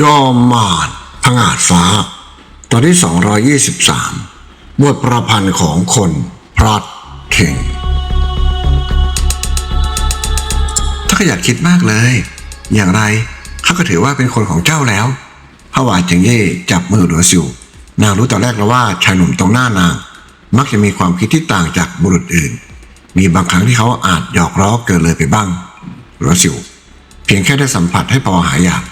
จอมมารผงาดฟ้า ตอนที่ 223 บทประพันธ์ของคนพลัดเข่งถ้าขยันคิดมากเลย อย่างไรข้าก็ถือว่าเป็นคนของเจ้าแล้วพระวานจิงเย่จับมือหลวซิวนางรู้แต่แรกแล้วว่าชายหนุ่มตรงหน้านาง มักจะมีความคิดที่ต่างจากบุรุษอื่น มีบางครั้งที่เขาอาจหยอกล้อเกินเลยไปบ้างหลวซิว เพียงแค่ได้สัมผัสให้พอหายอยาก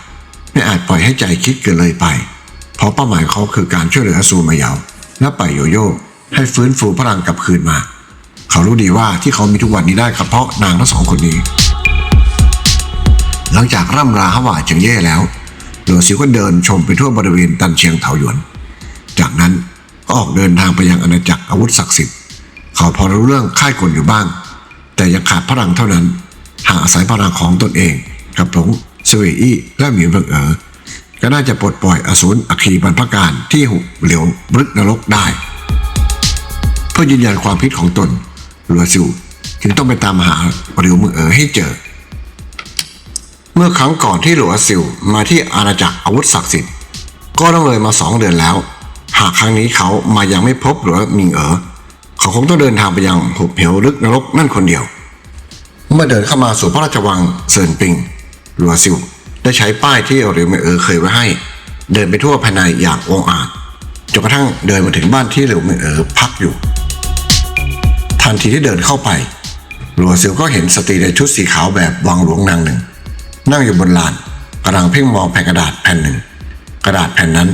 ไม่อาจปล่อยให้ใจคิดเกินเลยไป เพราะเป้าหมายเขาคือการช่วยเหลือซูมาเยาและไปโยโย่ให้ฟื้นฟูพลังกลับคืนมา เขารู้ดีว่าที่เขามีทุกวันนี้ได้ก็เพราะนางทั้งสองคนนี้ หลังจากร่ำลาฮวาเจิงเย่แล้วหลวงซิวก็เดินชมไปทั่วบริเวณตันเชียงเถาหยวน จากนั้นก็ออกเดินทางไปยังอาณาจักรอาวุธศักดิ์สิทธิ์ เขาพอรู้เรื่องค่ายกลอยู่บ้าง แต่ยังขาดพลังเท่านั้น หากอาศัยพลังของตนเองกับหลง สวยอี้และหมิวเบิงเอ๋อก็น่าจะปลดปล่อยอสูรอคีบรรพการที่หุบเหลวบรึกนรกได้ เพื่อยืนยันความคิดของตนหลัวซิวจึงต้องไปตามหาเหลียวมืองเอ๋อให้เจอ เมื่อครั้งก่อนที่หลัวซิวมาที่อาณาจักรอาวุธศักดิ์สิทธิ์ก็ต้องเลยมาสองเดือนแล้ว หากครั้งนี้เขามายังไม่พบหลัวมิงเอ๋อเขาคงต้องเดินทางไปยังหุบเหวลึกนรกนั่นคนเดียว เมื่อเดินเข้ามาสู่พระราชวังเซินปิง ลัวซิวได้ใช้ป้ายที่เหลียวเมืองเอ๋อเคยไว้ให้ เดินไปทั่วภายในอย่างองอาจจนกระทั่งเดินมาถึงบ้านที่เหลียวเมืองเอ๋อพักอยู่ ทันทีที่เดินเข้าไปหลัวซิวก็เห็นสตรีในชุดสีขาวแบบวังหลวงนางหนึ่ง นั่งอยู่บนลานกำลังเพ่งมองแผ่นกระดาษแผ่นหนึ่ง กระดาษแผ่นนั้น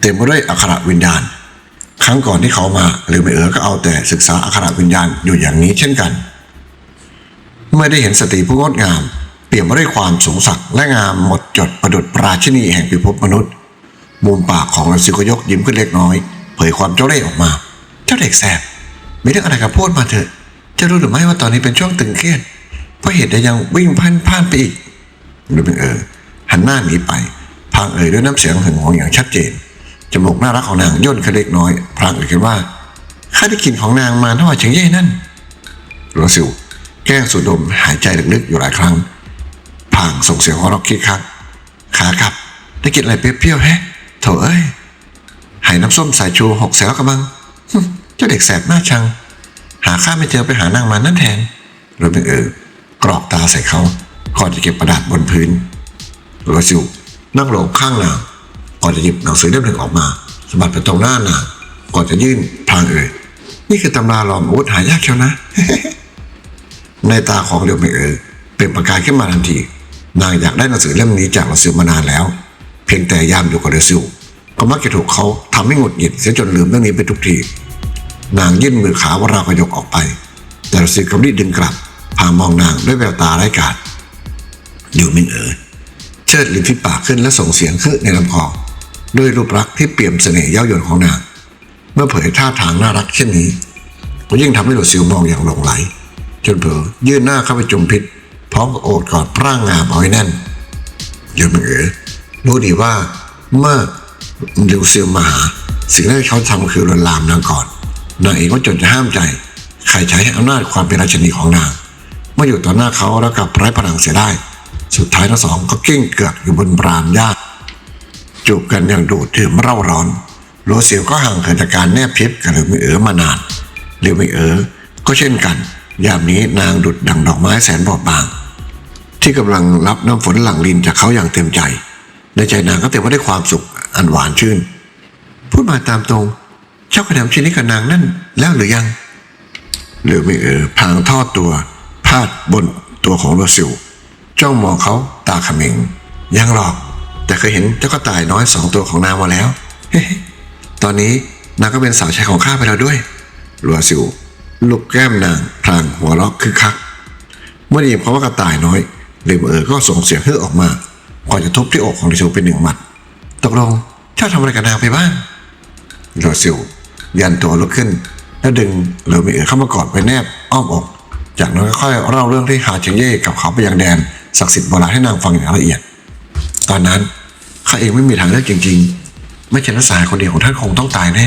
เต็มไปด้วยอักขระวิญญาณ ครั้งก่อนที่เขามาหรือไม่เอ๋อก็เอาแต่ศึกษาอักขระวิญญาณอยู่อย่างนี้เช่นกัน เมื่อได้เห็นสตรีผู้งดงาม เปี่ยมไปด้วยความสูงสักและงามหมดจดประดุจปราชินีแห่งพิภพมนุษย์ มุมปากของรัสิก็ยกยิ้มขึ้นเล็กน้อย เผยความเจ้าเล่ห์ออกมา เจ้าเด็กแสบมีเรื่องอะไรกับพูดมาเถอะ จะรู้หรือไม่ว่าตอนนี้เป็นช่วงตึงเครียดเพราะเหตุใดยังวิ่งพันพ่านไปอีกหรือเป็นเออ หันหน้าหนีไปพลางเอ่ยด้วยน้ำเสียงหึงหวงอย่างชัดเจนจมูกน่ารักของนางย่นขึ้นเล็กน้อย พลางเอ่ยขึ้นว่าข้าได้กลิ่นของนางมาเท่าไหร่เฉียงเย่นั่นหลวงสิวแกล้งสูดดมหายใจลึกๆอยู่หลายครั้ง พลางส่งเสียงหัวเราะคิกคักขาครับ ได้กินอะไรเปรี้ยวๆแฮะโถเอ้ยหายน้ำส้มสายชูหกเสียวกระมังเจ้าเด็กแสบหน้าชัง หาข้าไม่เจอไปหานางมานั่นแทนหรือเป็นเออกรอกตาใส่เขาก่อนจะเก็บกระดาษบนพื้นหลวงสิวนั่งลงข้างนางก่อนจะหยิบหนังสือเล่มหนึ่งออกมาสบัดไปตรงหน้านางก่อนจะยื่นพลางเอ่ยนี่คือตำราหลอมอาวุธหายากเชียวนะ ในตาของเรียวเมเออเป็นประกายขึ้นมาทันที นางอยากได้หนังสือเล่มนี้จากเรซิวมานานแล้ว เพียงแต่ยามอยู่กับเรซิวก็มักจะถูกเขาทำให้หงุดหงิดเสียจนลืมเรื่องนี้ไปทุกที นางยื่นมือขาวราวกระยกออกไป แต่เรซิวกำรีบดึงกลับพามองนางด้วยแววตาไร้กาศอยู่มิงเอ๋อเชิดลิ้นที่ปากขึ้นและส่งเสียงคือในลำคอด้วยรูปลักษ์ที่เปี่ยมเสน่ห์เย้ายวนของนาง เมื่อเผยท่าทางน่ารักเช่นนี้ก็ยิ่งทำให้หลวซิวมองอย่างหลงไหล จนเผลอยื่นหน้าเข้าไปจุมพิษ พร้อมกับโอบกอดร่างงามเอาไว้แน่นยนมึงเอ๋รู้ดีว่าเมื่อลิวซิลมาหา สิ่งแรกที่เขาทำคือลวนลามนางก่อน นางเองก็จนจะห้ามใจ ใครใช้อำนาจความเป็นราชนีของนาง เมื่ออยู่ต่อหน้าเขาแล้วกลับไร้พลังเสียได้ สุดท้ายทั้งสองก็กิ้งเกือกอยู่บนบรานหญ้าจูบกันอย่างดูดดื่มเร่าร้อนโรเซียวก็ห่างเหินจากการแนบพิบกับเรือมิเอ๋อมานานเรือมิเอ๋อก็เช่นกัน ยามนี้นางดุดดังดอกไม้แสนบอบบาง ที่กำลังรับน้ำฝนหลั่งลินจากเขาอย่างเต็มใจ ในใจนางก็เต็มไปด้วยความสุขอันหวานชื่น พูดมาตามตรง เจ้ากระทำชิ้นนี้กับนางนั่นแล้วหรือยัง หรือมิเออพางทอดตัว พาดบนตัวของโรซิลจ้องมองเขาตาขมิงยังหรอก แต่เคยเห็นเจ้ากระต่ายน้อยสองตัวของนางมาแล้ว ตอนนี้นางก็เป็นสาวใช้ของข้าไปแล้วด้วยรัวซิว ลูกแก้มนางพลางหัวเราะคึกคัก เมื่อได้ยินคำว่ากระต่ายน้อยเลมเออก็ส่งเสียงฮือออกมาก่อนจะทุบที่อกของรัวซิวเป็นหนึ่งหมัด ตกลงเจ้าทำอะไรกับนางไปบ้างรัวซิวยันตัวลุกขึ้น แล้วดึงเลอมเออเข้ามากอดไปแนบอ้อมอก จากนั้นก็ค่อยเล่าเรื่องที่หาเชิงเย่กับเขาไปยังแดนศักดิ์สิทธิ์โบราณให้นางฟังอย่างละเอียด ตอนนั้นข้าเองไม่มีทางเลือกจริง ๆ ไม่เช่นนั้นสายคนเดียวของท่านคงต้องตายแน่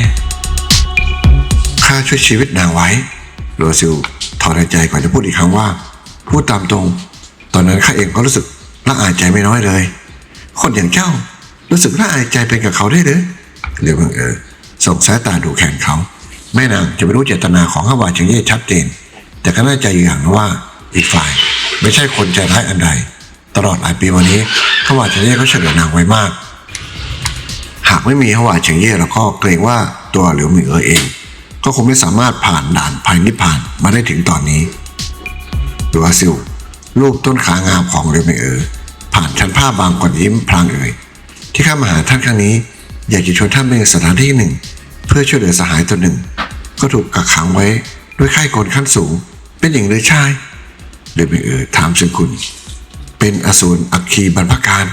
ข้าช่วยชีวิตนางไว้ โรซิลถอนหายใจก่อนจะพูดอีกครั้งว่า พูดตามตรง ตอนนั้นข้าเองก็รู้สึกละอายใจไม่น้อยเลย คนอย่างเจ้ารู้สึกน่าอายใจเป็นกับเขาได้หรือเรียวเมือเออส่งสายตาดูแขนเขา แม่นางจะไม่รู้เจตนาของฮาวาเฉียงเย่ชัดเจน แต่ก็น่าใจอยู่อย่างนะว่าอีกฝ่าย ไม่ใช่คนใจร้ายอันใด ตลอดหลายปีวันนี้ฮาวาเฉียงเย่เขาเหลือนางไว้มาก หากไม่มีฮาวาเฉียงเย่แล้วก็เกรงว่าตัวเหลียวมิงเอ๋อเอง ก็คงไม่สามารถผ่านด่านภัยนิพพานมาได้ถึงตอนนี้หรือว่าซิลรูปต้นขางามของเหลียวหมิงเอ๋อผ่านชั้นผ้าบางก่อนยิ้มพลางเอ่ยที่ข้ามาหาท่านครั้งนี้ อยากจะชวนท่านไปสถานที่หนึ่ง เพื่อช่วยเหลือสหายตัวหนึ่ง ก็ถูกกักขังไว้ด้วยไข้กลขั้นสูง เป็นหญิงหรือชายเดมิเออถามเชิญคุณ เป็นอสูรอัคคีบรรพการ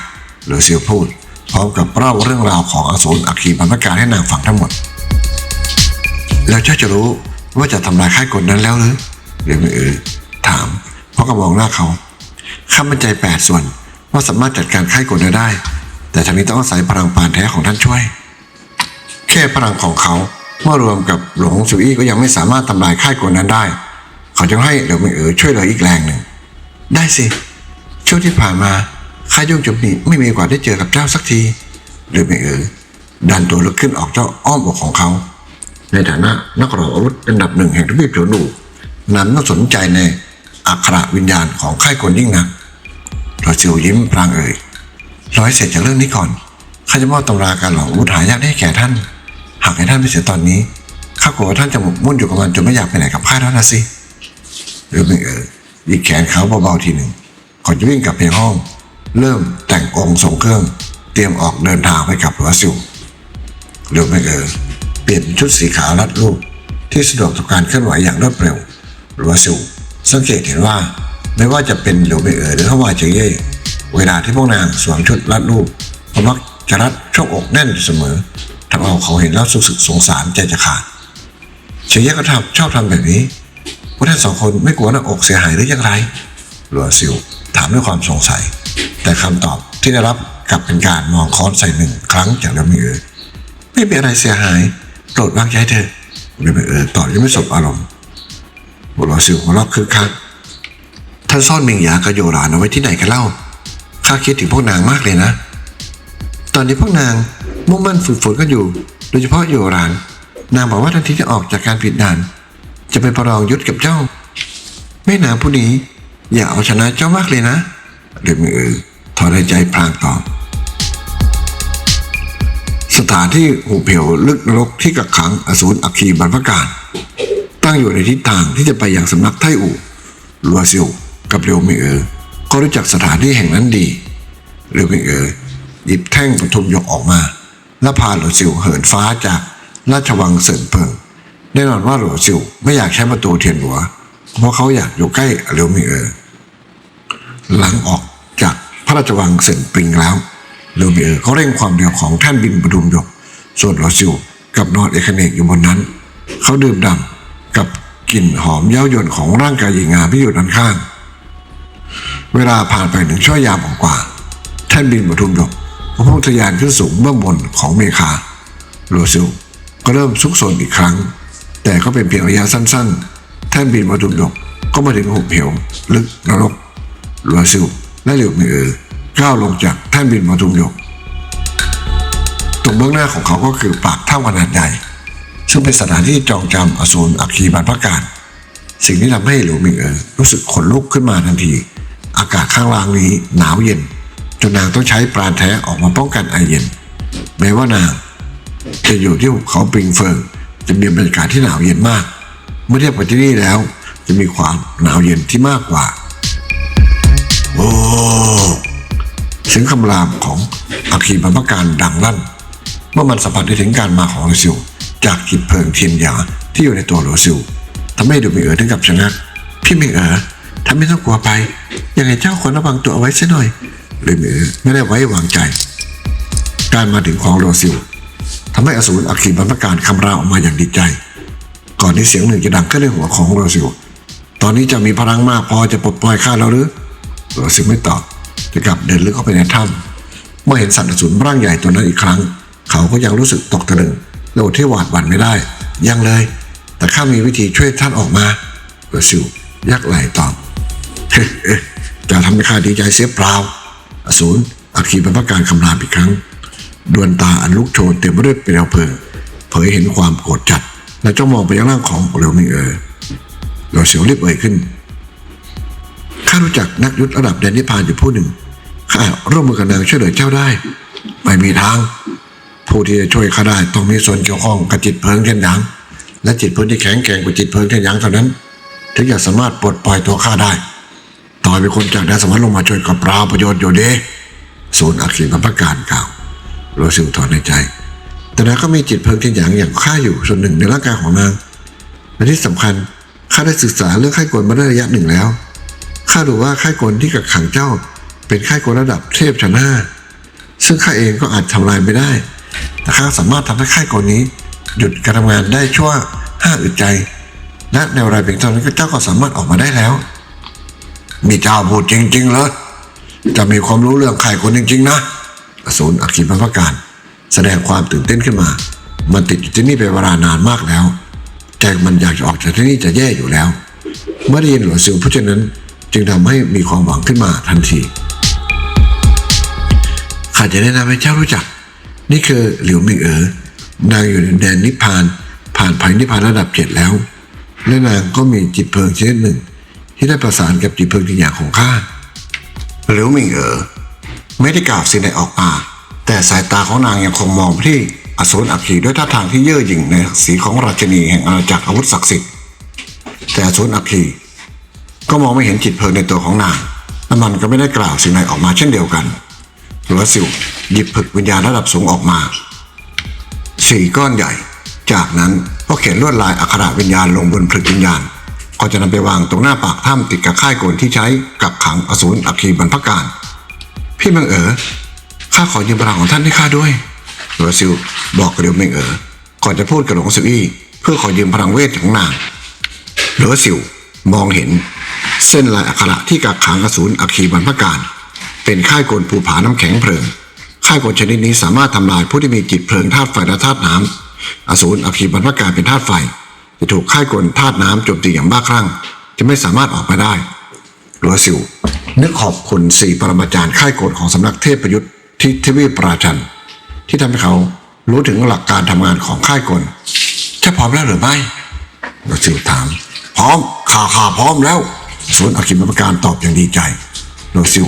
หรือเซียวพูดพร้อมกับเล่าเรื่องราวของอสูรอัคคีบรรพการให้นางฟังทั้งหมด แล้วเจ้าจะรู้ว่าจะทำลายค่ายกลนั้นแล้วหรือเดมิเออถาม เพราะก็มองหน้าเขาข้ามั่นใจแปดส่วนว่าสามารถจัดการค่ายกลนั้นได้ แต่ทางนี้ต้องอาศัยพลังปานแท้ของท่านช่วย แค่พลังของเขาเมื่อรวมกับหลวงสุอี้ก็ยังไม่สามารถทำลายค่ายกลนั้นได้ เขาจึงให้เหลียวเออช่วยเหลืออีกแรงหนึ่งได้สิช่วงที่ผ่านมาข้ายุ่งจุบนี้ไม่มีโอกาสได้เจอกับเจ้าสักทีเหลียวไม่เออดันตัวลุกขึ้นออกเจ้าอ้อมอกของเขา ในฐานะนักรบอาวุธอันดับหนึ่งแห่งทวีปเผียนูนั้นต้องสนใจในอัคระวิญญาณของค่ายกลยิ่งนักเราซิวยิ้มพลางเอ่ยร้อยเสร็จจากเรื่องนี้ก่อนข้าจะมอบตำราการหลอกอาวุธหายากให้แก่ท่าน หากให้ท่านไม่เสียตอนนี้ข้ากลัวว่าท่านจะหมกมุ่นอยู่กับมันจนไม่อยากไปไหนกับข้าแล้วนะสิหรือไม่เออหยิกแขนเขาเบาๆทีหนึ่งก่อนจะวิ่งกลับไปห้อง เริ่มแต่งองค์ทรงเครื่อง เตรียมออกเดินทางไปกับหัวซิวหรือไม่เออเปลี่ยนชุดสีขาวรัดรูป ที่สะดวกต่อการเคลื่อนไหวอย่างรวดเร็วรือว่าซิวสังเกตเห็นว่าไม่ว่าจะเป็นหลิวเบเอ๋อหรือฮาวาเจเย่เวลาที่พวกนางสวมชุดรัดรูปเขามักจะรัดช่วงอกแน่นเสมอทำเอาเขาเห็นแล้วรู้สึกสงสารใจจะขาดเฉียก็ทำชอบทำแบบนี้พวกท่านสองคนไม่กลัวหน้าอกเสียหายหรืออย่างไรหลัวซิวถามด้วยความสงสัย แต่คำตอบที่ได้รับกลับเป็นการมองค้อนใส่หนึ่งครั้งจากเรมิเอ๋อไม่มีอะไรเสียหาย โปรดวางใจเถอะเรมิเออตอบยังไม่สบอารมณ์หัวซิวหัวเราะคึกคักท่านซ่อนเมงหยากับโยรานเอาไว้ที่ไหนกันเล่าข้าคิดถึงพวกนางมากเลยนะ ตอนนี้พวกนางมุ่งมั่นฝึกฝนกันอยู่ โดยเฉพาะโยราน นางบอกว่าทันทีที่ออกจากการผิดด่าน จะไปประลองยุทธกับเจ้า แม่นางผู้นี้ อย่าเอาชนะเจ้ามากเลยนะเดมิเออถอนหายใจพลางตอบ สถานที่หูเผียวลึกนรกที่กักขังอสูรอัคคีบรรพการ ตั้งอยู่ในทิศทางที่จะไปยังสำนักไทอู่ลัวซิวกับเรียวมิเออก็รู้จักสถานที่แห่งนั้นดีเรียวมิเออหยิบแท่งปทุมยกออกมา แล้วพาหลัวซิวเหินฟ้าจากราชวังเสินเพิงแน่นอนว่าหลัวซิวไม่อยากใช้ประตูเทียนหัว เพราะเขาอยากอยู่ใกล้เรียวมิเออหลังออกจากพระราชวังเสินปิงแล้ว เรียเออเขาเร่งความเร็วของแท่นบินปทุมยกส่วนหลัวซิวกับนอนเอกเนกอยู่บนนั้น เขาดื่มด่ำกับกลิ่นหอมเย้ายวนของร่างกายหญิงงามที่อยู่ด้านข้าง เวลาผ่านไปหนึ่งชั่วยามกว่า แท่นบินปทุมยกก็พุ่งทะยานขึ้นสูงเบื้องบนของเมฆาโรซิลก็เริ่มซุกซนอีกครั้ง แต่ก็เป็นเพียงระยะสั้นๆ แท่นบินปทุมยกก็มาถึงหุบเหวลึกนรกโรซิลและเหลียวเมเออ ก้าวลงจากแท่นบินปทุมยกตรงเบื้องหน้าของเขาก็คือปากถ้ำขนาดใหญ่ซึ่งเป็นสถานที่จองจำอสูรอัคคีบรรพการ สิ่งที่ทำให้หลวหมิงเอ๋อรู้สึกขนลุกขึ้นมาทันที อากาศข้างล่างนี้หนาวเย็น จนนางต้องใช้ปราณแท้ออกมาป้องกันไอเย็นแม้ว่านางจะอยู่ที่หุบเขาปิงเฟิงจะมีบรรยากาศที่หนาวเย็นมาก เมื่อเทียบกับที่นี่แล้ว จะมีความหนาวเย็นที่มากกว่า โอ้ เสียงคำรามของอัคีบรรพการดังลั่น เมื่อมันสัมผัสได้ถึงการมาของโรซิลจากจิตเพลิงเทียนหยาที่อยู่ในตัวโรซิลทำให้ดูมิเอ๋อถึงกับชะงักพี่มิเอ๋อทำไม่ต้องกลัวไป ยังไงเจ้าควรระวังตัวเอาไว้ซะหน่อยเลยมิเอ๋อไม่ได้ไว้วางใจ การมาถึงของโรซิลทำให้อสูรอัคคีบรรพการคำรามออกมาอย่างดีใจ ก่อนที่เสียงหนึ่งจะดังขึ้นในหัวของโรซิลตอนนี้จะมีพลังมากพอจะปลดปล่อยข้าแล้วหรือโรซิลไม่ตอบ จะกลับเดินลึกเข้าไปในถ้ำเมื่อเห็นสัตว์อสูรร่างใหญ่ตัวนั้นอีกครั้ง เขาก็ยังรู้สึกตกตะลึงและอดที่หวาดหวั่นไม่ได้ ยังเลย แต่ข้ามีวิธีช่วยท่านออกมาเบอร์ซิลยักไหล่ตอบจะทำให้ข้าดีใจเสียเปล่าอสูรอัคคีบรรพการคำรามอีกครั้ง ดวงตาอันลุกโชนเต็มไปด้วยเปลวเพลิงเผยเห็นความโกรธจัด และจ้องมองไปยังร่างของเหลวมิงเออหลวงเสียวรีบเอ่ยขึ้น ข้ารู้จักนักยุทธระดับแดนนิพพานอยู่ผู้หนึ่งข้าร่วมมือกับนางช่วยเหลือเจ้าได้ ไม่มีทาง ผู้ที่จะช่วยข้าได้ต้องมีส่วนเกี่ยวข้องกับจิตเพลิงเทียนหยางและจิตเพลิงที่แข็งแกร่งกว่าจิตเพลิงเทียนหยางเท่านั้น ถึงจะสามารถปลดปล่อยตัวข้าได้ต่อยเป็นคนจากแดนสวรรค์ลงมาช่วยกับปราประโยชน์อยู่เดศูนย์อักขีพันประการกล่าวโรซิลถอนในใจ แต่นางก็มีจิตเพลิงเทียนหยางอย่างข้าอยู่ส่วนหนึ่งในร่างกายของนางและที่สำคัญข้าได้ศึกษาเรื่องไข้กลมาได้ระยะหนึ่งแล้ว ข้ารู้ว่าไข้กลที่กักขังเจ้า เป็นไข้กลระดับเทพชั้นห้าซึ่งข้าเองก็อาจทำลายไม่ได้ แต่ข้าสามารถทำให้ไข้กลนี้ หยุดการทำงานได้ชั่วห้าอึดใจ และในเวลาเพียงเท่านั้นก็เจ้าก็สามารถออกมาได้แล้ว มีเจ้าพูดจริงๆเลยจะมีความรู้เรื่องไข้กลจริงๆนะอสูรอักขีพันธการ แสดงความตื่นเต้นขึ้นมา มันติดอยู่ที่นี่เป็นเวลานานมากแล้ว ใจมันอยากจะออกจากที่นี่จะแย่อยู่แล้ว เมื่อได้ยินหลวงซิวพูดเช่นนั้น จึงทำให้มีความหวังขึ้นมาทันทีข้าจะแนะนำให้เจ้ารู้จัก นี่คือหลิวมิงเอ๋อนางอยู่ในแดนนิพพาน ผ่านภัยนิพพานระดับเจ็ดแล้ว และนางก็มีจิตเพลิงชนิดหนึ่ง ที่ได้ประสานกับจิตเพลิงที่อย่างของข้าหลิวมิงเอ๋อไม่ได้กล่าวสิ่งใดออกมา แต่สายตาของนางยังคงมองไปที่อสูรอัคคีด้วยท่าทางที่เย่อหยิ่งในสีของราชินีแห่งอาณาจักรอาวุธศักดิ์สิทธิ์แต่อสูรอัคคี ก็มองไม่เห็นจิตเพลิงในตัวของนางและมันก็ไม่ได้กล่าวสิ่งใดออกมาเช่นเดียวกันหลวสิวหยิบผึกวิญญาณระดับสูงออกมาสี่ก้อนใหญ่ จากนั้นก็เขียนลวดลายอักขระวิญญาณลงบนผึกวิญญาณ ก็จะนำไปวางตรงหน้าปากถ้ำติดกับค่ายโกนที่ใช้กับขังอสูรอัคคีบรรพการ พี่เมืองเอ๋อข้าขอยืมพลังของท่านให้ข้าด้วยหลวซิวบอกกับเดียวเมืองเอ๋อก่อนจะพูดกับหลวงซิวอี้เพื่อขอยืมพลังเวทของนางหลือสิว มองเห็นเส้นลายอักขระที่กักขังอสูรอัคคีบรรพการ เป็นค่ายกลภูผาน้ำแข็งเพลิง ค่ายกลชนิดนี้สามารถทำลายผู้ที่มีจิตเพลิงธาตุไฟและธาตุน้ำอสูรอัคคีบรรพการเป็นธาตุไฟจะถูกค่ายกลธาตุน้ำโจมตีอย่างบ้าคลั่งจะไม่สามารถออกมาได้หลัวสิวนึกขอบคุณสี่ปรมาจารย์ค่ายกลของสำนักเทพประยุทธ์ที่ทวีปราชัน ที่ทำให้เขารู้ถึงหลักการทำงานของค่ายกลจะพร้อมแล้วหรือไม่เราสิวถาม พร้อมข่าข่าพร้อมแล้วส่วนอาคิมประการตอบอย่างดีใจโรซิว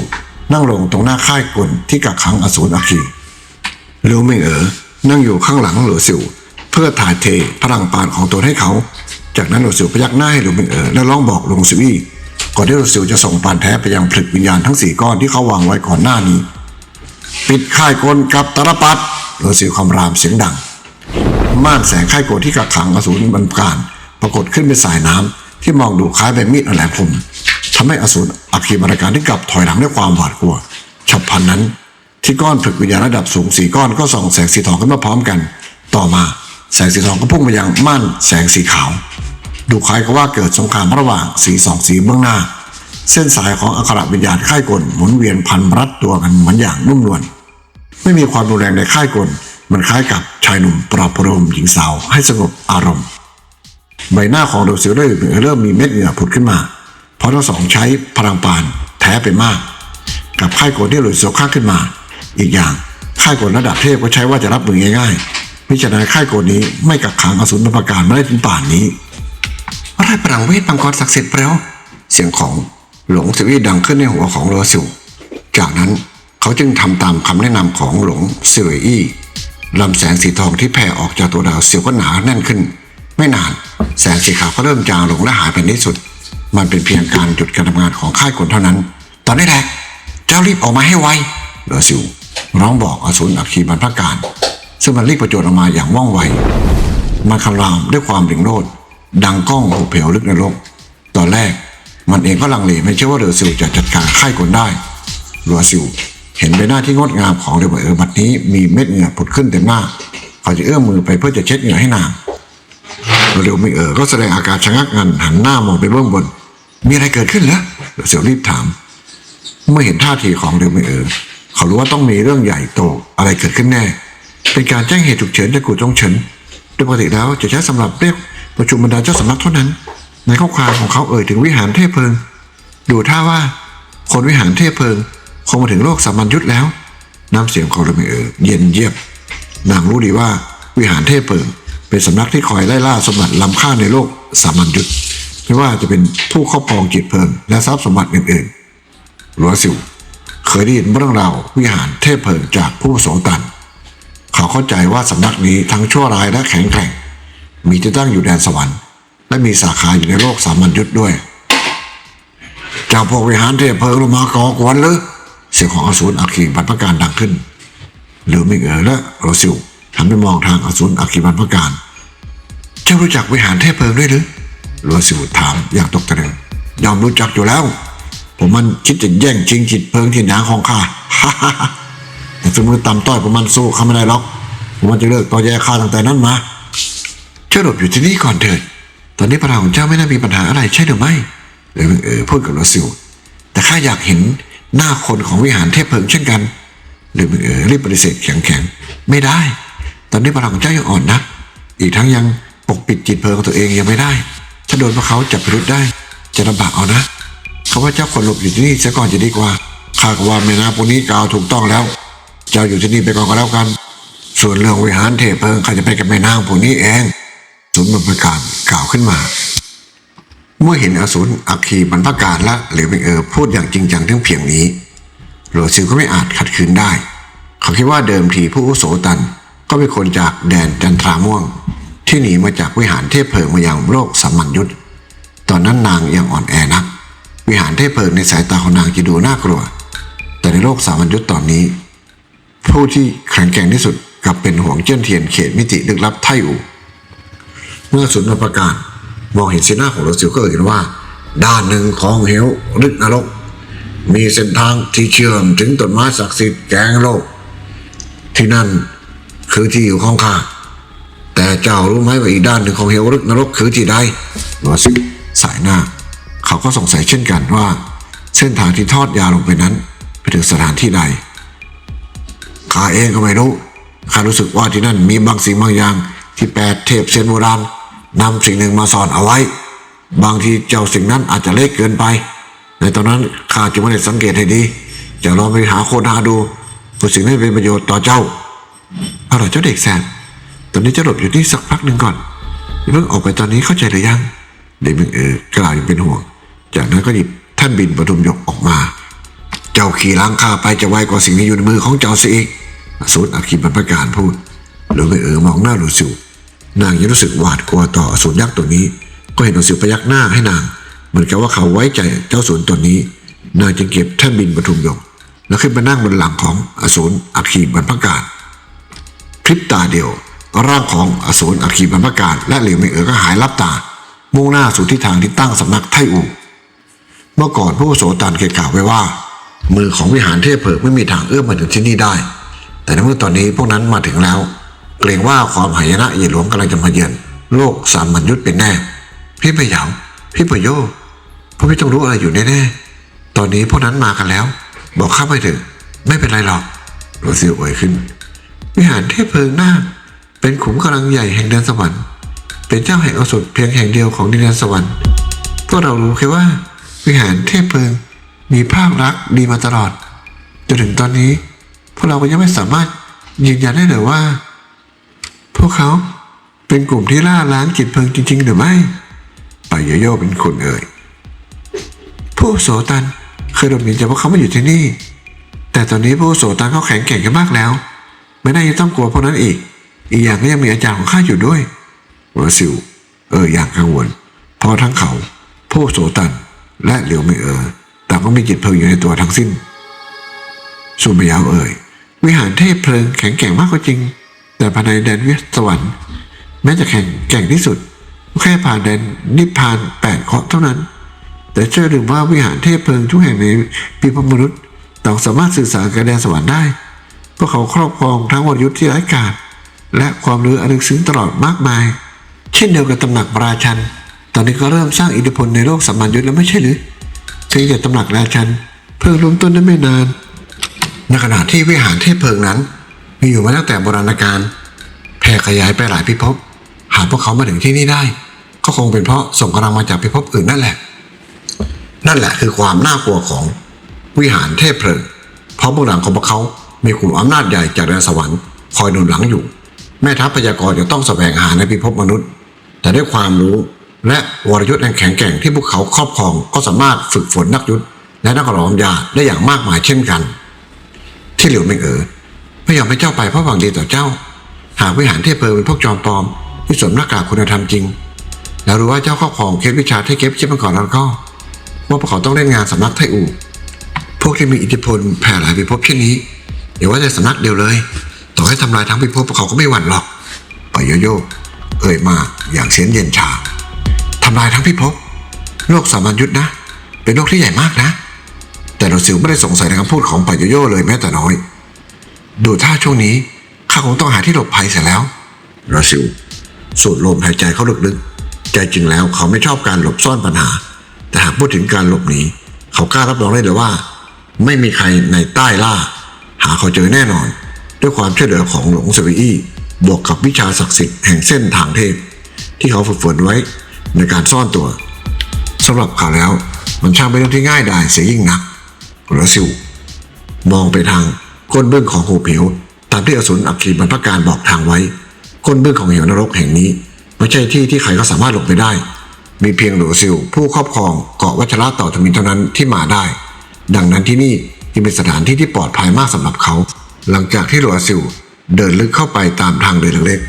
นั่งลงตรงหน้าค่ายกลที่กักขังอสูรอาคีเลิวเมิงเอ๋อนั่งอยู่ข้างหลังเหลือซิวเพื่อถ่ายเทพลังปานของตนให้เขา จากนั้นหลซิวพยักหน้าให้หลิวเมิงเอ๋อและร้องบอกหลวงซิวี่ก่อนที่หลซิวจะส่งปานแท้ไปยังผลึกวิญญาณทั้งสี่ก้อนที่เขาวางไว้ก่อนหน้านี้ ปิดค่ายกลกับตรปัดหลซิวคำรามเสียงดัง ม่านแสงไข่โกรธที่กักขังอสูรบรรการปรากฏขึ้นเป็นสายน้ำ ที่มองดูคล้ายใบมีดอันแหลมคมทำให้อสูรอัคคีบรรการที่กลับถอยหลังด้วยความหวาดกลัว ฉับพลันนั้น ที่ก้อนผึกวิญญาณระดับสูงสี่ก้อนก็ส่องแสงสีทองขึ้นมาพร้อมกัน ต่อมาแสงสีทองก็พุ่งมายังม่านแสงสีขาว ดูคล้ายกับว่าเกิดสงครามระหว่างสีสองสีเบื้องหน้า เส้นสายของอัครวิญญาณค่ายกลหมุนเวียนพันรัดตัวกันเหมือนอย่างนุ่มนวลไม่มีความรุนแรงในค่ายกลมันคล้ายกับชายหนุ่มปลอบประโลมหญิงสาวให้สงบอารมณ์ ใบหน้าของโดซิลได้เริ่มมีเม็ดเหงื่อผุดขึ้นมา เพราะทั้งสองใช้พลังปานแท้ไปมาก กับค่ายกลที่หลุดโซข้างขึ้นมา อีกอย่างค่ายกลระดับเทพก็ใช้ว่าจะรับมือง่ายๆมิฉะนั้นค่ายกลนี้ไม่กักขังอสูรบรรพการมาได้ถึงป่านนี้อะไรพลังเวทมังกรศักดิ์สิทธิ์แล้ว เสียงของหลวงสิวีดังขึ้นในหัวของโรซิลจากนั้นเขาจึงทำตามคำแนะนำของหลวงซิเวอี้ลำแสงสีทองที่แผ่ออกจากตัวดาวเสียวก็หนาแน่นขึ้น ไม่นาน แสงสีขาวก็เริ่มจางลงและหายไปในที่สุด มันเป็นเพียงการหยุดการทำงานของค่ายกลเท่านั้น ตอนนี้แหละ เจ้ารีบออกมาให้ไวโรซิลร้องบอกอสูรอัคคีบรรพการ ซึ่งมันรีบประโจนออกมาอย่างว่องไวมันคำรามด้วยความดิ่งโลดดังก้องหูเผวลึกในโลก ตอนแรกมันเองก็ลังเลไม่เชื่อว่าเดอซิลจะจัดการค่ายกลได้รัวซิลเห็นใบหน้าที่งดงามของเดบเออร์บัดนี้มีเม็ดเหงื่อผุดขึ้นเต็มหน้าเขาจะเอื้อมมือไปเพื่อจะเช็ดเหงื่อให้นาง เร็วไม่เออก็แสดงอาการชะงักงันหันหน้ามองไปเบื้องบน มีอะไรเกิดขึ้นเหรอเดอซิลรีบถาม เมื่อเห็นท่าทีของเดวไม่เออเขารู้ว่าต้องมีเรื่องใหญ่โตอะไรเกิดขึ้นแน่ เป็นการแจ้งเหตุฉุกเฉินจากกูจงเฉินโดยปกติแล้วจะใช้สำหรับเรียกประชุมบรรดาเจ้าสำนักเท่านั้น ในข้อความของเขาเอ่ยถึงวิหารเทพเพลิง ดูท่าว่า คนวิหารเทพเพลิง คงมาถึงโลกสามัญยุทธแล้ว น้ำเสียงของเดวม่เออเย็นเยียบนางรู้ดีว่าวิหารเทพเปิง เป็นสำนักที่คอยไล่ล่าสมบัติล้ำค่าในโลกสามัญยุทธไม่ว่าจะเป็นผู้ครอบครองจิตเพลิงและทรัพย์สมบัติอื่นๆหลัวสิวเคยได้ยินเรื่องราววิหารเทพเพลิงจากผู้โสตัน เขาเข้าใจว่าสำนักนี้ทั้งชั่วร้ายและแข็งแกร่ง มีที่ตั้งอยู่แดนสวรรค์ และมีสาขาอยู่ในโลกสามัญยุทธด้วย เจ้าพวกวิหารเทพเพลิงลงมาก่อกวนหรือเสียงของอสูรอัคคีบันพการดังขึ้นหรือไม่เอ๋อและโรซิล หันไปมองทางอสูรอัคคีบันพการ เจ้ารู้จักวิหารเทพเพลิงด้วยหรือโรซิลถามอย่างตกตะลึงยอมรู้จักอยู่แล้ว ผมมันคิดจะแย่งชิงจิตเพลิงที่หนางของข้าฮ่าฮ่าแต่ฝีมือต่ำต้อยผมมันสู้เขาไม่ได้หรอก ผมมันจะเลิกต่อแย่ข้าตั้งแต่นั้นมาเจ้าหลบอยู่ที่นี่ก่อนเถิด ตอนนี้พระของเจ้าไม่น่ามีปัญหาอะไรใช่หรือไม่เลยเออพูดกับโรซิลแต่ข้าอยากเห็นหน้าคนของวิหารเทพเพลิงเช่นกันเลยเออรีบปฏิเสธแข็งแข็งๆไม่ได้ ตอนนี้พลังของเจ้ายังอ่อนนะอีกทั้งยังปกปิดจิตเพลิงของตัวเองยังไม่ได้ ถ้าโดนพวกเขาจับพิรุษได้จะลำบากเอานะเขาว่าเจ้าควรหลบอยู่ที่นี่เสียก่อนจะดีกว่าข้าก็ว่าแม่นาพวกนี้กล่าวถูกต้องแล้ว เจ้าอยู่ที่นี่ไปก่อนก็แล้วกัน ส่วนเรื่องวิหารเทพเพลิงข้าจะไปกับแม่นางพวกนี้เองสุนทรระการกล่าวขึ้นมา เมื่อเห็นอสูรอัคคีบรรพการละเหลวเงเออพูดอย่างจริงจังถึงเพียงนี้โรซิลก็ไม่อาจขัดขืนได้ เขาคิดว่าเดิมทีผู้อุโสตัน ก็เป็นคนจากแดนจันทราม่วง ที่หนีมาจากวิหารเทพเพลิงมายังโลกสัมมัญยุทธตอนนั้นนางยังอ่อนแอนัก วิหารเทพเพลิงในสายตาของนางจะดูน่ากลัว แต่ในโลกสามัญยุทธตอนนี้ ผู้ที่แข็งแกร่งที่สุดกลับเป็นห่วงเจิ้นเทียนเขตมิติลึกลับไทอูเมื่อสุนทรประการมองเห็นสีหน้าของโรซิลก็เห็นว่า ด้านหนึ่งของเหวลึกนรก มีเส้นทางที่เชื่อมถึงต้นไม้ศักดิ์สิทธิ์แกงโลก ที่นั่น คือที่อยู่ของข้าแต่เจ้ารู้ไหมว่าอีกด้านหนึ่งของเหวลึกนรกคือที่ใดโรซิสายหน้า เขาก็สงสัยเช่นกันว่า เส้นทางที่ทอดยาลงไปนั้น ไปถึงสถานที่ใดข้าเองก็ไม่รู้ข้ารู้สึกว่าที่นั่นมีบางสิ่งบางอย่าง ที่แปดเทพเซยนโบราณนำสิ่งหนึ่งมาสอนเอาไว้ บางทีเจ้าสิ่งนั้นอาจจะเล็กเกินไป ในตอนนั้นข้าจึงไม่ได้สังเกตให้ดีจะลองไปหาโคนหาดูเพื่อสิ่งนั้นเป็นประโยชน์ต่อเจ้า เอาล่ะเจ้าเด็กแสบตอนนี้เจะหลบอยู่นี่สักพักหนึ่งก่อนอย่าเพิ่งออกไปตอนนี้เข้าใจหรือยังเด็กมึงเออกล่าวอย่างเป็นห่วง จากนั้นก็หยิบท่านบินปทุมยกออกมา เจ้าขี่ล้างข้าไปจะไวกว่าสิ่งที่อยู่ในมือของเจ้าเสียอีกสูรอัคคีบรรพการพูดหรือไม่เออมองหน้าหลูซิวนางยังรู้สึกหวาดกลัวต่ออสูรยักษ์ตัวนี้ ก็เห็นหลูซิวพยักหน้าให้นาง เหมือนกับว่าเขาไว้ใจเจ้าสูรตัวนี้ นางจึงเก็บท่านบินปทุมยกแล้วขึ้นมานั่งบนหลังของอสูรอัคคีบรรพการ พริบตาเดียว ร่างของอสูรอัคคีบรรพการและเหลียวไม่เอ๋อก็หายลับตา มุ่งหน้าสู่ทิศทางที่ตั้งสำนักไทอูเมื่อก่อนผู้อาโสตันเคยกล่าวไว้ว่า มือของวิหารเทพเผิกไม่มีทางเอื้อมมาถึงที่นี่ได้ แต่ในเมื่อตอนนี้พวกนั้นมาถึงแล้ว เกรงว่าความหายนะเยียหลวงกำลังจะมาเยือนโลกสามัญยุทธเป็นแน่ พี่พยาพี่ปโยพวกพี่ต้องรู้อะไรอยู่แน่ๆตอนนี้พวกนั้นมากันแล้ว บอกข้าไปเถอะไม่เป็นไรหรอกโรซิลเอ่ยขึ้น วิหารเทพเพลิงน้าเป็นขุมกำลังใหญ่แห่งแดนสวรรค์ เป็นเจ้าแห่งอสรเพียงแห่งเดียวของดินแดนสวรรค์พวกเรารู้แค่ว่า วิหารเทพเพลิงมีภาพลักษณ์ดีมาตลอดจนถึงตอนนี้ พวกเราก็ยังไม่สามารถยืนยันได้เลยว่า พวกเขาเป็นกลุ่มที่ล่าล้างจิตเพลิงจริง ๆ หรือไม่ปายโยโยเป็นคนเอ่ยผู้โสตันเคยโดนหมิ่นจากพวกเขามาอยู่ที่นี่ แต่ตอนนี้ผู้โสตันเขาแข็งแกร่งกันมากแล้ว ไม่น่าจะต้องกลัวพวกนั้นอีก อีกอย่างก็ยังมีอาจารย์ของข้าอยู่ด้วยวซิลเอออย่างกังวลเพราะทั้งเขาผู้โสตัน และเหลียวไม่เออต่างก็มีจิตเพลิงอยู่ในตัวทั้งสิ้นสุมยาวเอ่ยวิหารเทพเพลิงแข็งแกร่งมากก็จริง แต่ภายในแดนวิสวรรค์แม้จะแข็งแกร่งที่สุดก็แค่ผ่านแดนนิพพานแปดเคาะเท่านั้น แต่เชื่อหรือว่าวิหารเทพเพลิงทุกแห่งในปีพมนุษย์ต้องสามารถสื่อสารกับแดนสวรรค์ได้ พราะเขาครอบครองทั้งวรยุทธ์ที่ไร้กาจและความรู้อันลึกซึ้งตลอดมากมาย เช่นเดียวกับตำหนักราชัน ตอนนี้ก็เริ่มสร้างอิทธิพลในโลกสัมมันยุทธ์แล้วไม่ใช่หรือเพียงแต่ตำหนักราชัน เพิ่งเริ่มต้นได้ไม่นานในขณะที่วิหารเทพเพิงนั้น มีอยู่มาตั้งแต่โบราณกาลแผ่ขยายไปหลายพิภพ หากพวกเขามาถึงที่นี่ได้ ก็คงเป็นเพราะส่งกำลังมาจากพิภพอื่นนั่นแหละ นั่นแหละคือความน่ากลัวของวิหารเทพเพลิงเพราะเบื้องหลังของพวกเขา มีกลุ่มอำนาจใหญ่จากแดนสวรรค์คอยหนุนหลังอยู่ แม่ทัพพยากรจะต้องแสวงหาในพิภพมนุษย์ แต่ด้วยความรู้และวรยุทธ์อันแข็งแกร่งที่พวกเขาครอบครองก็สามารถฝึกฝนนักยุทธและนักหลอมยาได้อย่างมากมายเช่นกัน ที่เหลียวเมงเอ๋อไม่ยอมให้เจ้าไปเพราะหวังดีต่อเจ้า หากวิหารเทพเพอเป็นพวกจอมปลอม ที่สวมหน้ากากคุณธรรมจริง แล้วรู้ว่าเจ้าครอบครองเคล็ดวิชาเที่เก็บชิปมาก่อนแล้วก็ว่าพวกเขาต้องเล่นงานสำนักไทอู่พวกที่มีอิทธิพลแผ่หลายพิภพเช่นนี้ อย่าว่าแต่สำนักเดียวเลย ต่อให้ทำลายทั้งพิภพเขาก็ไม่หวั่นหรอกปอยโยโยเอ่ยมาอย่างเสียงเย็นชาทำลายทั้งพิภพโลกสามัญยุทธนะ เป็นโลกที่ใหญ่มากนะ แต่เราซิวไม่ได้สงสัยในคำพูดของปอยโยโยเลยแม้แต่น้อย ดูท่าช่วงนี้ข้าคงต้องหาที่หลบภัยเสียแล้วราซิลสูดลมหายใจเข้าลึกๆใจจริงแล้วเขาไม่ชอบการหลบซ่อนปัญหา แต่หากพูดถึงการหลบหนีเขากล้ารับรองได้เลยว่า ไม่มีใครในใต้ล่าาเขาเจอแน่นอน ด้วยความช่วยเหลือของหลวงสวีอี้บวกกับวิชาศักดิ์สิทธิ์แห่งเส้นทางเทพ ที่เขาฝึกฝนไว้ในการซ่อนตัวสำหรับเขาแล้วมันช่างเป็นเรื่องที่ง่ายดายเสียยิ่งนักราซิลมองไปทางก้นเบื้องของหูผิว ตามที่อสูรอัคคีบรรพการบอกทางไว้ ก้นเบื้องของเหวนรกแห่งนี้ ไม่ใช่ที่ที่ใครก็สามารถหลบไปได้ มีเพียงหลวซิลผู้ครอบครองเกาะวัชระต่อธมินเท่านั้นที่มาได้ ดังนั้นที่นี่ จึงเป็นสถานที่ที่ปลอดภัยมากสำหรับเขา หลังจากที่หลวซิลเดินลึกเข้าไปตามทางเดินเล็ก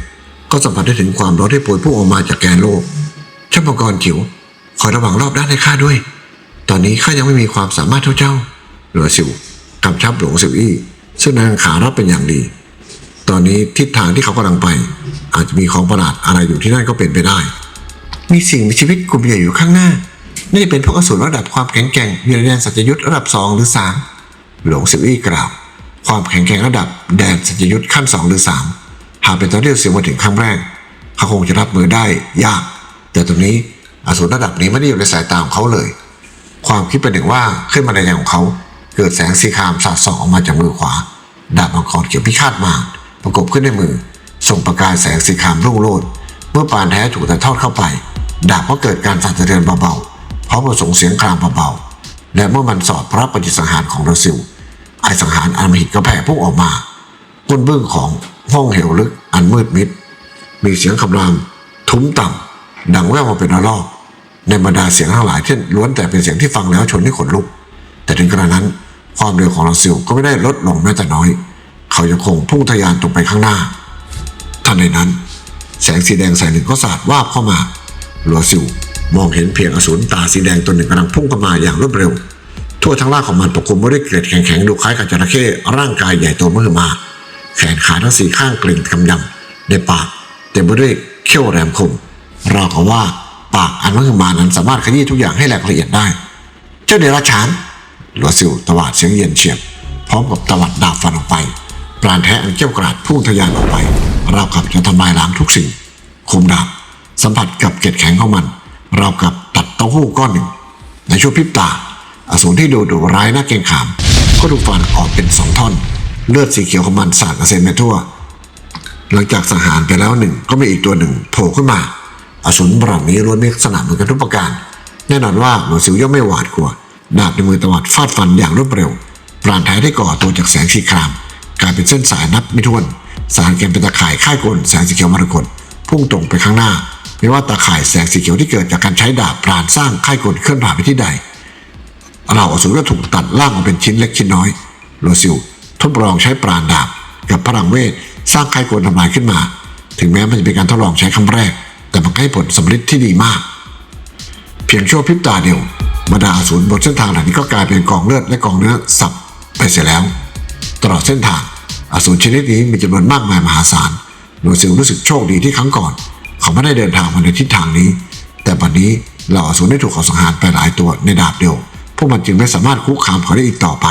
ก็สัมผัสได้ถึงความร้อนที่โปรยพุ่งออกมาจากแกนโลกช่างมังกรจิ๋วคอยระวังรอบด้านให้ข้าด้วย ตอนนี้ข้ายังไม่มีความสามารถเท่าเจ้า หลวซิวกำชับหลวงสิวอี้ซึ่งนางขารับเป็นอย่างดี ตอนนี้ทิศทางที่เขากำลังไป อาจจะมีของประหลาดอะไรอยู่ที่นั่นก็เป็นไปได้ มีสิ่งมีชีวิตกลุ่มใหญ่อยู่ข้างหน้าน่าจะเป็นพวกอสูรระดับความแข็งแกร่งอยู่ในแดนสัจยุทธระดับสองหรือสาม หลวงสิวอี้กล่าว ความแข็งแกร่งระดับแดนสัจยุทธขั้นสองหรือสามหากเป็นตอนที่เสียมาถึงครั้งแรก เขาคงจะรับมือได้ยาก แต่ตรงนี้อสูรระดับนี้ไม่ได้อยู่ในสายตาของเขาเลย ความคิดเป็นหนึ่งว่าขึ้นมาในแนวของเขา เกิดแสงสีครามสาดส่องออกมาจากมือขวา ดาบมังกรเขียวพิฆาตมาประกบขึ้นในมือ ส่งประกายแสงสีครามรุ่งโรจน์เมื่อปานแท้ถูกแต่ทอดเข้าไป ดาบก็เกิดการสั่นสะเทือนเบาๆพร้อมกับส่งเสียงครามเบาๆและเมื่อมันสอดพระปฏิสังหารของราซิล ไอสังหารอันมหิตก็แผ่พุ่งออกมาก้นเบื้องของห้องเหวลึกอันมืดมิด มีเสียงคำรามทุ้มต่ำดังแว่วมาเป็นระลอกในบรรดาเสียงทั้งหลายที่ล้วนแต่เป็นเสียงที่ฟังแล้วชนให้ขนลุก แต่ถึงกระนั้น ความเร็วของลาซิลก็ไม่ได้ลดลงแม้แต่น้อย เขายังคงพุ่งทะยานตรงไปข้างหน้าทันใดนั้น แสงสีแดงสายหนึ่งก็สาดวาบเข้ามาลัวซิลมองเห็นเพียงอสูรตาสีแดงตัวหนึ่งกำลังพุ่งเข้ามาอย่างรวดเร็ว ทั่วทั้งร่างของมันปกคลุมไปด้วยเกล็ดแข็งๆดูคล้ายกับจระเข้ร่างกายใหญ่โตมหึมา แขนขาทั้งสี่ข้างเปล่งกำยำในปากเต็มไปด้วยเขี้ยวแหลมคมราวกับว่าปากอันมหึมานั้นสามารถขยี้ทุกอย่างให้แหลกละเอียดได้ เจ้าเดรัจฉานหลัวซิวตวาดเสียงเย็นเฉียบ พร้อมกับตวัดดาบฟันออกไปปราณแท้อันเกี้ยวกราดพุ่งทะยานออกไปราวกับจะทำลายล้างทุกสิ่งคมดาบสัมผัสกับเกล็ดแข็งของมันราวกับตัดเต้าหู้ก้อนหนึ่ง ในช่วงพริบตา อสูรที่ดูดุร้ายน่าเกรงขาม ก็ถูกฟันออกเป็นสองท่อน เลือดสีเขียวของมันสาดกระเซ็นไปทั่ว หลังจากสังหารไปแล้วหนึ่งก็มีอีกตัวหนึ่งโผล่ขึ้นมา อสูรบรังนี้ล้วนมีลักษณะเหมือนกันทุกประการ แน่นอนว่าหลวงสิวย่อมไม่หวาดกลัว ดาบในมือตวัดฟาดฟันอย่างรวดเร็วปราณแท้ได้ก่อตัวจากแสงสีคราม กลายเป็นเส้นสายนับไม่ถ้วน สารแกมเป็นตาข่ายค่ายกลแสงสีเขียวมรกตพุ่งตรงไปข้างหน้าไม่ว่าตาข่ายแสงสีเขียวที่เกิดจากการใช้ดาบปราณสร้างค่ายกลเคลื่อนผ่านไปที่ใด เราอสูรก็ถูกตัดล่างออกเป็นชิ้นเล็กชิ้นน้อย โลซิลทดลองใช้ปราณดาบกับพลังเวทสร้างค่ายกลทำลายขึ้นมา ถึงแม้มันจะเป็นการทดลองใช้ครั้งแรก แต่มันให้ผลสำเร็จที่ดีมาก เพียงชั่วพริบตาเดียวบรรดาอสูรบนเส้นทางเหล่านี้ก็กลายเป็นกองเลือดและกองเนื้อสับไปเสียแล้ว ตลอดเส้นทางอสูรชนิดนี้มีจำนวนมากมายมหาศาลโดยซิลรู้สึกโชคดีที่ครั้งก่อน เขาไม่ได้เดินทางมาในทิศทางนี้ แต่บัดนนี้เหล่าอสูรได้ถูกเขาสังหารไปหลายตัวในดาบเดียว พวกมันจึงไม่สามารถคุกคามเขาได้อีกต่อไป